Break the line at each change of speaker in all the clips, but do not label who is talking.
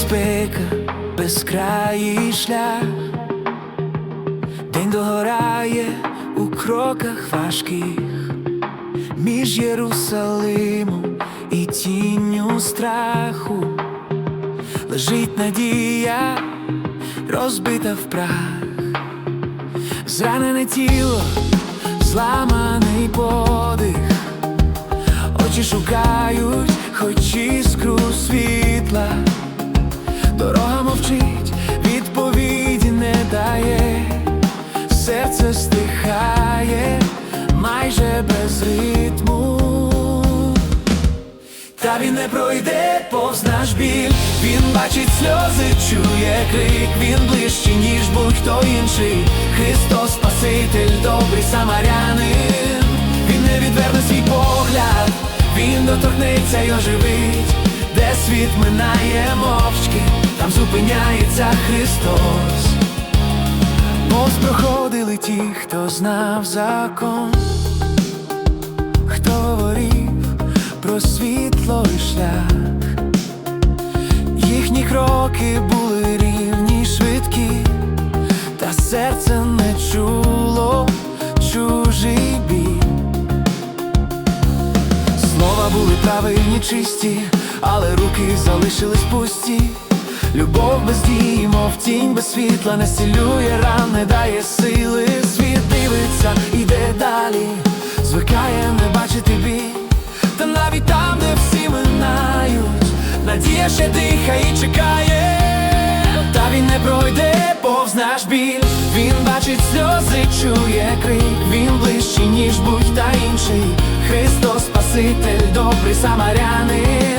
небезпека, безкраїй шлях, день догорає у кроках важких, між Єрусалимом і тінню страху лежить надія, розбита в прах, зранене тіло, зламаний подих. Очі шукають, хоч іскру світла, відповіді не дає, серце стихає майже без ритму. Та він не пройде повз наш біль, він бачить сльози, чує крик, він ближче, ніж будь-хто інший. Христос Спаситель, добрий самарянин, він не відверне свій погляд, він доторкнеться й оживить, де світ минає мовчки, там зупиняється Христос. Повз проходили ті, хто знав закон, хто говорив про світло і шлях. Їхні кроки були рівні швидкі, та серце не чуло чужий біль. Слова були правильні, чисті, але руки залишились пусті. Любов без дії, мов тінь без світла, не зцілює ран, не дає сили. Світ дивиться, іде далі, звикає не бачити біль. Та навіть там, де всі минають, надія ще дихає і чекає. Та він не пройде повз наш біль. Він бачить сльози, чує крик, він ближчий, ніж будь-та інший. Христос Спаситель, добрий самарянин.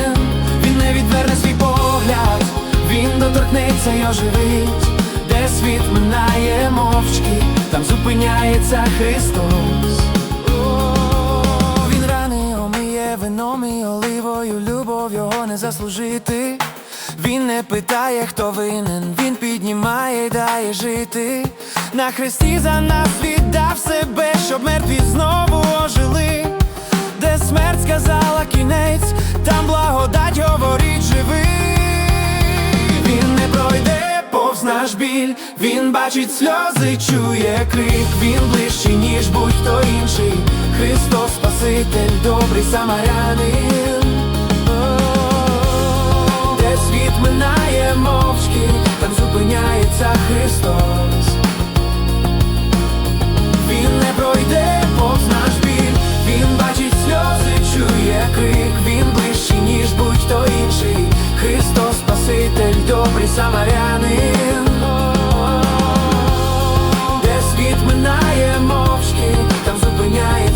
Він доторкнеться й оживить, де світ минає мовчки, там зупиняється Христос. Він рани омиє вином і оливою, любов його не заслужити. Він не питає, хто винен, він піднімає й дає жити. На хресті за нас віддав себе, щоб мертві знову ожили. Де смерть сказала кінець, там благодать наш біль, він бачить сльози, чує крик, він ближчий, ніж будь-хто інший. Христос Спаситель, добрий самарянин, де світ минає мовчки, там зупиняється Христос. Він не пройде повз наш біль, він бачить сльози, чує крик, він ближчий, ніж будь-хто інший. Христос Спаситель, добрий самарянин.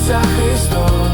за Христом.